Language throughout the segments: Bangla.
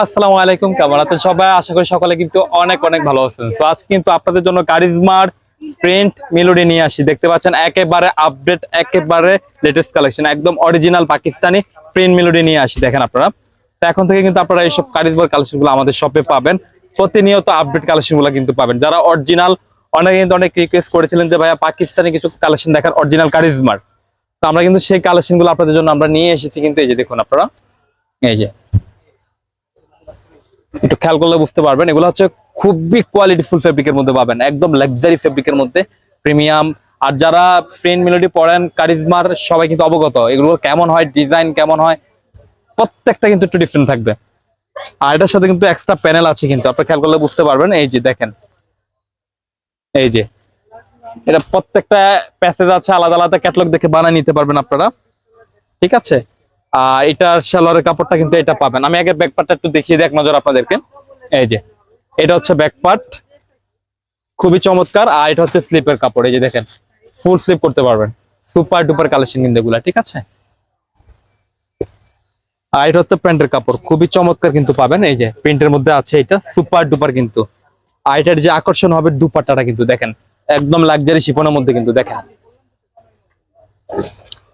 আসসালামু আলাইকুম, কেমন আছেন সবাই? আশা করি সকালে কিন্তু অনেক অনেক ভালো আছেন। তো আজ কিন্তু আপনাদের জন্য কারিজমার প্রিন্ট মেলোডি নিয়ে আসি। দেখতে পাচ্ছেন, একেবারে আপডেট একেবারে লেটেস্ট কালেকশন একদম অরিজিনাল পাকিস্তানি প্রিন্ট মেলোডি নিয়ে আসি। দেখেন আপনারা। তো এখন থেকে কিন্তু আপনারা এইসব কারিজমার কালেকশনগুলো আমাদের শপে পাবেন। প্রতিনিয়ত আপডেট কালেকশনগুলো কিন্তু পাবেন। যারা অরিজিনাল অনেকে কিন্তু অনেক রিকোয়েস্ট করেছিলেন যে, ভাইয়া, পাকিস্তানি কিছু কালেকশন দেখার অরিজিনাল কারিজমার। তো আমরা কিন্তু সেই কালেকশনগুলো আপনাদের জন্য আমরা নিয়ে এসেছি কিন্তু এই যে দেখুন আপনারা। এই যে। একটু খেয়াল করলে বুঝতে পারবেন। এগুলো হচ্ছে খুবই কোয়ালিটিফুল ফেব্রিকের মধ্যে পাবেন, একদম লাক্সারি ফেব্রিকের মধ্যে। প্রিমিয়াম আর যারা ফ্রেন্ড মেলোডি পড়েন, কারিজমার, সবাই কিন্তু অবগত। এগুলো কেমন হয় ডিজাইন কেমন হয়, প্রত্যেকটা কিন্তু একটু ডিফারেন্ট থাকবে। আর এটার সাথে কিন্তু এক্সট্রা প্যানেল আছে কিন্তু আপনি খেয়াল করলে বুঝতে পারবেন। এই যে দেখেন, এই যে, এটা প্রত্যেকটা প্যাসেজ আছে, আলাদা আলাদা ক্যাটলগ দেখে বানিয়ে নিতে পারবেন আপনারা। ঠিক আছে? এটার সালোয়ারের কাপড়টা কিন্তু এটা পাবেন। আমি আগে ব্যাক পার্টটা একটু দেখিয়ে দিই এক নজর আপনাদেরকে। এই যে, এটা হচ্ছে ব্যাক পার্ট খুবই চমৎকার। আর এটা হচ্ছে স্লিপের কাপড়। এই যে দেখেন ফুল স্লিপ করতে পারবেন। সুপার ডুপার কালেকশন কিন্তু এগুলা, ঠিক আছে? আর এটা হচ্ছে প্যান্টের কাপড়। খুবই চমৎকার কিন্তু পাবেন। এই যে, প্রিন্টের মধ্যে আছে এটা সুপার ডুপার কিন্তু। আর এটার যে আকর্ষণ হবে দুপাট্টাটা কিন্তু দেখেন। একদম লাক্সারি শিপনের মধ্যে কিন্তু দেখেন।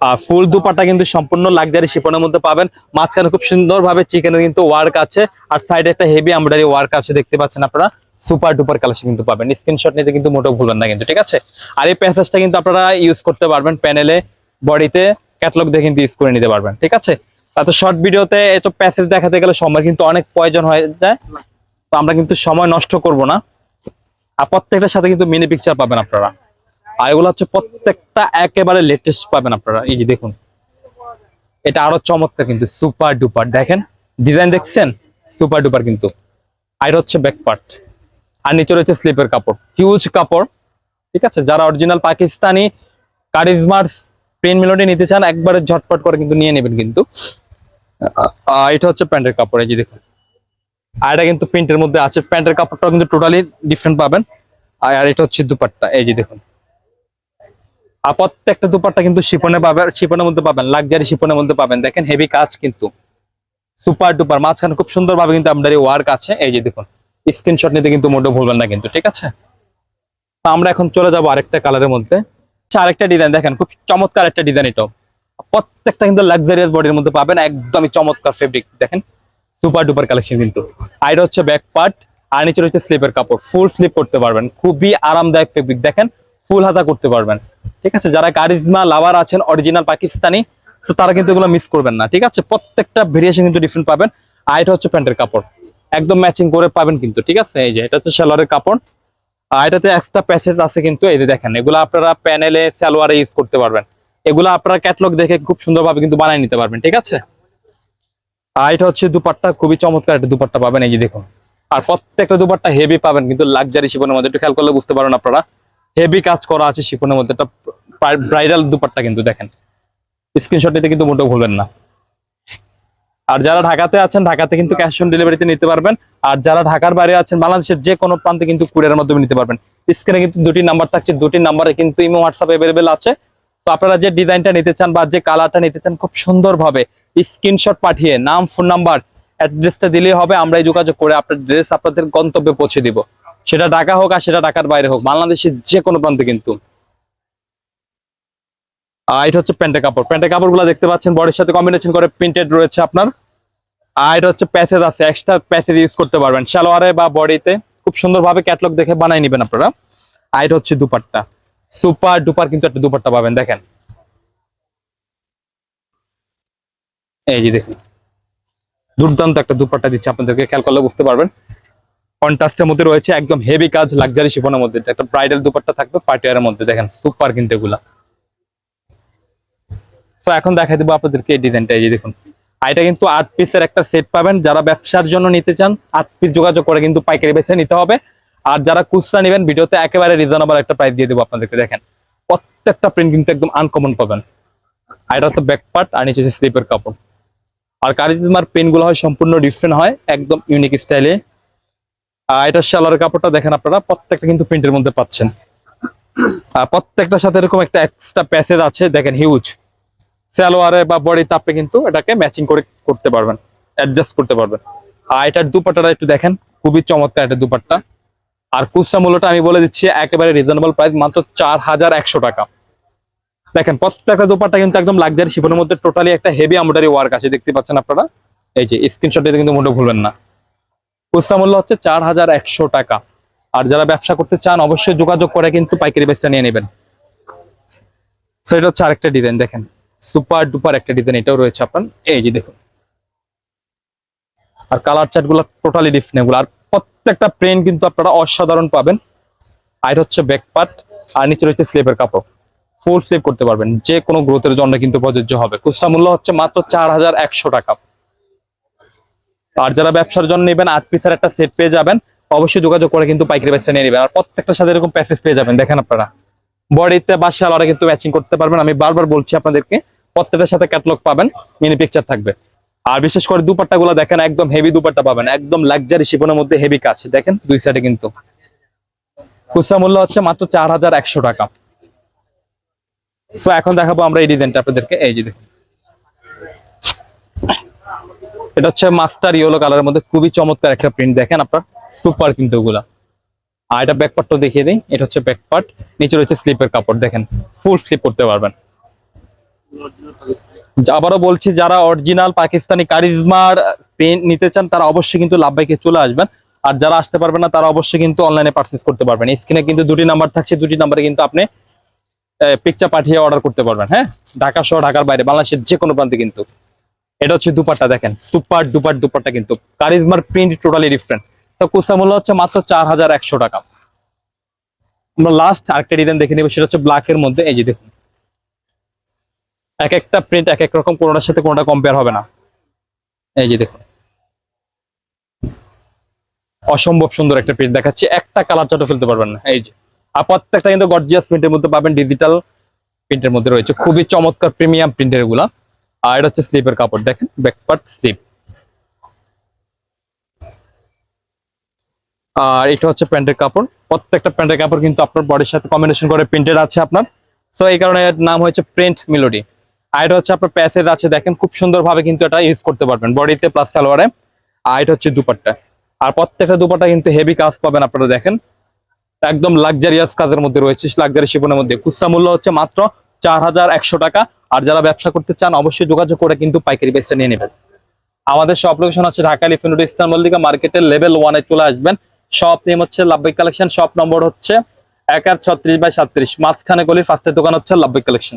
আর ফুল দুপাটা কিন্তু সম্পূর্ণ লাক্সারি শিপনের মধ্যে পাবেন। মাঝখানে খুব সুন্দর ভাবে চিকেনের কিন্তু ওয়ার্ক আছে, আর সাইডে একটা হেভি এমব্রয়ডারি ওয়ার্ক আছে, দেখতে পাচ্ছেন আপনারা। সুপার ডুপার কালেকশন কিন্তু পাবেন। স্ক্রিনশট নিতে কিন্তু মোটেও ভুলবেন না কিন্তু, ঠিক আছে? আর এই প্যাসেজটা কিন্তু আপনারা ইউজ করতে পারবেন প্যানেলে বডিতে ক্যাটালগ দিয়ে কিন্তু ইউজ করে নিতে পারবেন, ঠিক আছে? এত শর্ট ভিডিওতে এত প্যাসেজ দেখাতে গেলে সময় কিন্তু অনেক প্রয়োজন হয়ে যায়। তো আমরা কিন্তু সময় নষ্ট করব না। আর প্রত্যেকটার সাথে কিন্তু মিনি পিকচার পাবেন আপনারা। আর এগুলো হচ্ছে প্রত্যেকটা একেবারে লেটেস্ট পাবেন আপনারা। এই যে দেখুন। এটা আরও চমৎকার কিন্তু সুপার ডুপার দেখেন ডিজাইন দেখছেন? সুপার ডুপার কিন্তু। আর হচ্ছে ব্যাক পার্ট আর নিচে রয়েছে স্লিপের কাপড়। হিউজ কাপড়। ঠিক আছে? যারা অরিজিনাল পাকিস্তানি কারিজমার প্রিন্ট মেলোডি নিতে চান, একবারে ঝটপট করে কিন্তু নিয়ে নেবেন কিন্তু। এটা হচ্ছে প্যান্টের কাপড়, এই যে দেখুন। আর এটা কিন্তু প্রিন্টের মধ্যে আছে। প্যান্টের কাপড়টাও কিন্তু টোটালি ডিফারেন্ট পাবেন। আর এটা হচ্ছে দুপাট্টা, এই যে দেখুন। আর প্রত্যেকটা দুপাট্টা কিন্তু শিপনে পাবেন শিপনের মধ্যে পাবেন লাক্সারি শিপনের মধ্যে পাবেন। দেখেন হেভি কাজ কিন্তু। সুপার ডুপার মাঝখানে খুব সুন্দর ভাবে কিন্তু আপনার এই ওয়ার্ক আছে। এই যে দেখুন স্ক্রিনশট নিতে কিন্তু মোটেও ভুলবেন না কিন্তু ঠিক আছে? তো আমরা এখন চলে যাব আরেকটা কালারের মধ্যে। আচ্ছা, আরেকটা ডিজাইন দেখেন খুব চমৎকার একটা ডিজাইন এটাও। প্রত্যেকটা কিন্তু লাক্সারিয়াস বডির মধ্যে পাবেন একদমই চমৎকার ফেব্রিক দেখেন। সুপার ডুপার কালেকশন কিন্তু। আর হচ্ছে ব্যাক পার্ট আর নিচে রয়েছে স্লিপের কাপড় ফুল স্লিপ করতে পারবেন। খুবই আরামদায়ক ফেব্রিক দেখেন। ফুল হাতা করতে পারবেন। ঠিক আছে? যারা কারিজমা লাভার আছেন অরিজিনাল পাকিস্তানি, তো তারা কিন্তু এগুলো মিস করবেন না। ঠিক আছে? প্রত্যেকটা ভেরিয়েশন কিন্তু ডিফারেন্ট পাবেন। আর এটা হচ্ছে প্যান্টের কাপড়। একদম ম্যাচিং করে পাবেন কিন্তু। ঠিক আছে? এই যে, এটা হচ্ছে সালোয়ারের কাপড়। আর এটাতে এক্সট্রা প্যাসেজ আছে কিন্তু। এই যে দেখেন, এগুলো আপনারা প্যানেলে, সালোয়ারে ইউজ করতে পারবেন। এগুলো আপনারা ক্যাটলগ দেখে খুব সুন্দরভাবে কিন্তু বানিয়ে নিতে পারবেন। ঠিক আছে? আর এটা হচ্ছে দুপাট্টা, খুবই চমৎকার একটা দুপাট্টা পাবেন। এই যে দেখুন। আর প্রত্যেকটা দুপাট্টা হেভি পাবেন কিন্তু। লাক্সারি শিপনের মধ্যে। একটু খেয়াল করলে বুঝতে পারেন আপনারা। হেভি কাজ করা আছে শিপনের মধ্যে। একটা ব্রাইডাল দুপাট্টা কিন্তু দেখেন। স্ক্রিনশট নিতে কিন্তু মোটেও ভুলবেন না। আর যারা ঢাকাতে আছেন ঢাকাতে কিন্তু ক্যাশ অন ডেলিভারিতে নিতে পারবেন। আর যারা ঢাকার বাইরে আছেন বাংলাদেশের যে কোনো প্রান্তে কিন্তু কুরিয়ারের মাধ্যমে নিতে পারবেন। স্ক্রিনে কিন্তু দুটি নাম্বার থাকছে দুটি নাম্বারে কিন্তু ইমো হোয়াটসঅ্যাপ অ্যাভেলেবেল আছে। তো আপনারা যে ডিজাইনটা নিতে চান বা যে কালারটা নিতে চান খুব সুন্দরভাবে স্ক্রিনশট পাঠিয়ে নাম ফোন নাম্বার অ্যাড্রেসটা দিলেই হবে। আমরা এই যোগাযোগ করে আপনার ড্রেস আপনাদের গন্তব্যে পৌঁছে দিব। সেটা ঢাকা হোক আর সেটা ঢাকার বাইরে হোক, বাংলাদেশের যে কোনো প্রান্তে কিন্তু। আর এটা হচ্ছে প্যান্টের কাপড়। প্যান্টের কাপড়গুলো দেখতে পাচ্ছেন, বডির সাথে কম্বিনেশন করে প্রিন্টেড রয়েছে আপনার। আর এটা হচ্ছে প্যাসেজ আছে এক্সট্রা প্যাসেজ ইউজ করতে পারবেন। সালোয়ারে বা বডিতে খুব সুন্দরভাবে ক্যাটলগ দেখে বানাই নেবেন আপনারা। আর এটা হচ্ছে দুপাট্টা। সুপার ডুপার কিন্তু একটা দুপাট্টা পাবেন, দেখেন। এই যে দেখুন। দুর্দান্ত একটা দুপাট্টা দিচ্ছে, আপনাদেরকে খেয়াল করলে বুঝতে পারবেন। কন্ট্রাস্টের মধ্যে রয়েছে একদম হেভি কাজ লাক্সারি শিফনের মধ্যে। একটা ব্রাইডাল দুপাট্টা থাকবে পার্টিয়ারের মধ্যে। দেখেন সুপার কিন্তু এগুলা। তো এখন দেখাই দেবো আপনাদেরকে এই ডিজাইনটা এই দেখুন এটা কিন্তু আট পিসের একটা সেট পাবেন। যারা ব্যবসার জন্য নিতে চান, আট পিস যোগাযোগ করে কিন্তু পাইকারি বেছে নিতে হবে। আর যারা খুচরা নেবেন, ভিডিওতে একেবারে রিজনেবল একটা প্রাইস দিয়ে দেবো আপনাদেরকে। দেখেন, প্রত্যেকটা প্রিন্ট কিন্তু একদম আনকমন পাবেন। এটা হচ্ছে ব্যাক পার্ট আর নিচে স্লিপের কাপড়। আর কারিজমার পেনগুলো হয় সম্পূর্ণ ডিফারেন্ট হয়, একদম ইউনিক স্টাইলে এটা শালারের কাপড়টা দেখেন আপনারা, প্রত্যেকটা কিন্তু প্রিন্টের মধ্যে পাচ্ছেন। প্রত্যেকটার সাথে এরকম একটা এক্সট্রা প্যাসেজ আছে, দেখেন হিউজ সালোয়ারে বা বডিতে আপনি কিন্তু এটাকে ম্যাচিং করে করতে পারবেন অ্যাডজাস্ট করতে পারবেন। আর এটার দুপাট্টাটা একটু দেখেন, খুবই চমৎকার এটা দুপাট্টা। আর খুচরা মূল্যটা আমি বলে দিচ্ছি, একেবারে রিজনেবল প্রাইস মাত্র চার হাজার একশো টাকা। দেখেন, প্রত্যেকটা দুপাট্টা কিন্তু একদম লাক্সারি শিপনের মধ্যে টোটালি একটা হেভি এমব্রয়ডারি ওয়ার্ক আছে, দেখতে পাচ্ছেন আপনারা? এই যে স্ক্রিনশট কিন্তু মোটেও ভুলবেন না। খুচরা মূল্য হচ্ছে চার হাজার একশো টাকা। আর যারা ব্যবসা করতে চান অবশ্যই যোগাযোগ করে কিন্তু পাইকারি ব্যবসা নিয়ে নেবেন। So, এটা হচ্ছে আরেকটা ডিজাইন দেখেন। সুপার ডুপার একটা ডিজাইন এটাও রয়েছে আপনার। এই যে দেখুন। আর কালার চার্টগুলো টোটালি ডিফারেন্ট এগুলো। আর প্রত্যেকটা প্রিন্ট কিন্তু আপনারা অসাধারণ পাবেন। আর হচ্ছে ব্যাক পার্ট আর নিচে রয়েছে স্লিপের কাপড়। ফুল স্লিপ করতে পারবেন। যে কোনো গ্রোথের জন্য কিন্তু প্রযোজ্য হবে। খুচরা মূল্য হচ্ছে মাত্র চার হাজার একশো টাকা। আর যারা ব্যবসার জন্য নেবেন, আট পিসের একটা সেট পেয়ে যাবেন, অবশ্যই যোগাযোগ করে কিন্তু পাইকারি ব্যবসা নিয়ে নেবেন। আর প্রত্যেকটার সাথে এরকম প্যাসেজ পেয়ে যাবেন, দেখেন আপনারা। বডিতে বা শালারে কিন্তু ম্যাচিং করতে পারবেন। আমি বারবার বলছি আপনাদেরকে, প্রত্যেকটার সাথে ক্যাটলগ পাবেন মিনি পিকচার থাকবে। আর বিশেষ করে দুপাট্টা গুলো দেখেন, একদম হেভি দুপাট্টা পাবেন, একদম লাক্সারি শিপনের মধ্যে হেভি কাজ। দেখেন, দুই সাইডে কিন্তু। খুচরা মূল্য হচ্ছে মাত্র চার হাজার একশো টাকা। সো এখন দেখাবো আমরা এই ডিজাইনটা আপনাদেরকে। এই যে দেখুন। এটা হচ্ছে মাস্টার ইয়েলো কালারের মধ্যে খুবই চমৎকার একটা প্রিন্ট দেখেন আপনার সুপার কিন্তু ওগুলা আর এটা ব্যাকপার্টটা দেখিয়ে দিই। এটা হচ্ছে ব্যাকপার্ট নিচে রয়েছে স্লিপের কাপড়, দেখেন। ফুল স্লিপ করতে পারবেন। আবারও বলছি, যারা অরিজিনাল পাকিস্তানি কারিজমার পেন নিতে চান, তারা অবশ্যই কিন্তু লাভবাইকে চলে আসবেন। আর যারা আসতে পারবেন না, তারা অবশ্যই কিন্তু অনলাইনে পারচেস করতে পারবেন। স্ক্রিনে কিন্তু দুটি নাম্বার থাকছে, দুটি নাম্বারে কিন্তু আপনি পিকচার পাঠিয়ে অর্ডার করতে পারবেন হ্যাঁ? ঢাকা সহ ঢাকার বাইরে, বাংলাদেশের যে কোনো প্রান্তে কিন্তু। এটা হচ্ছে দুপাট্টা দেখেন। সুপার ডুপার দুপাট্টা কিন্তু। কারিজমার প্রিন্ট টোটালি ডিফারেন্ট তো কুস্তা মূল্য হচ্ছে মাত্র চার হাজার একশো টাকা। আমরা লাস্ট আরেকটা ডিজাইন দেখে নেব, সেটা হচ্ছে ব্ল্যাক এর মধ্যে। এই যে দেখুন। এক একটা প্রিন্ট এক এক রকম, কোনোটার সাথে কোনোটা কম্পেয়ার হবে না। এই যে দেখুন। অসম্ভব সুন্দর একটা প্রিন্ট দেখাচ্ছি। একটা কালার চাটও ফেলতে পারবেন না। এই যে। আর প্রত্যেকটা কিন্তু গর্জিয়াস প্রিন্টের মধ্যে পাবেন ডিজিটাল প্রিন্টের মধ্যে রয়েছে। খুবই চমৎকার প্রিমিয়াম প্রিন্টেরগুলা আর এটা হচ্ছে স্লিপের কাপড়, দেখেন ব্যাকপার্ট স্লিপ আর এটা হচ্ছে প্যান্টের কাপড়। প্রত্যেকটা প্যান্টের কাপড় কিন্তু আপনার বডির সাথে কম্বিনেশন করে প্রিন্টেড আছে আপনার। তো এই কারণে নাম হয়েছে প্রিন্ট মিলোডি আর এটা হচ্ছে আপনার প্যাসেজ আছে, দেখেন, খুব সুন্দরভাবে কিন্তু এটা ইউজ করতে পারবেন বডিতে প্লাস সালোয়ারে। আর এটা হচ্ছে দুপাট্টা। আর প্রত্যেকটা দুপাট্টা কিন্তু হেভি কাজ পাবেন আপনারা দেখেন। একদম লাক্সারিয়াস কাজের মধ্যে রয়েছে লাক্সারি শিপনের মধ্যে। খুচরা মূল্য হচ্ছে মাত্র চার হাজার একশো টাকা। আর যারা ব্যবসা করতে চান, অবশ্যই যোগাযোগ করে কিন্তু পাইকারি বেচটা নিয়ে নেবেন। আমাদের সব লোকেশন হচ্ছে ঢাকা লিফিন রোড মল্লিকা মার্কেটের লেভেল ওয়ানে চলে আসবেন। শপ নেম হচ্ছে লাভবিক কালেকশন শপ নম্বর হচ্ছে এক আর ছত্রিশ বাই সাত্রিশ। মাঝখানে গলির ফার্স্টের দোকান হচ্ছে লাভবিক কালেকশন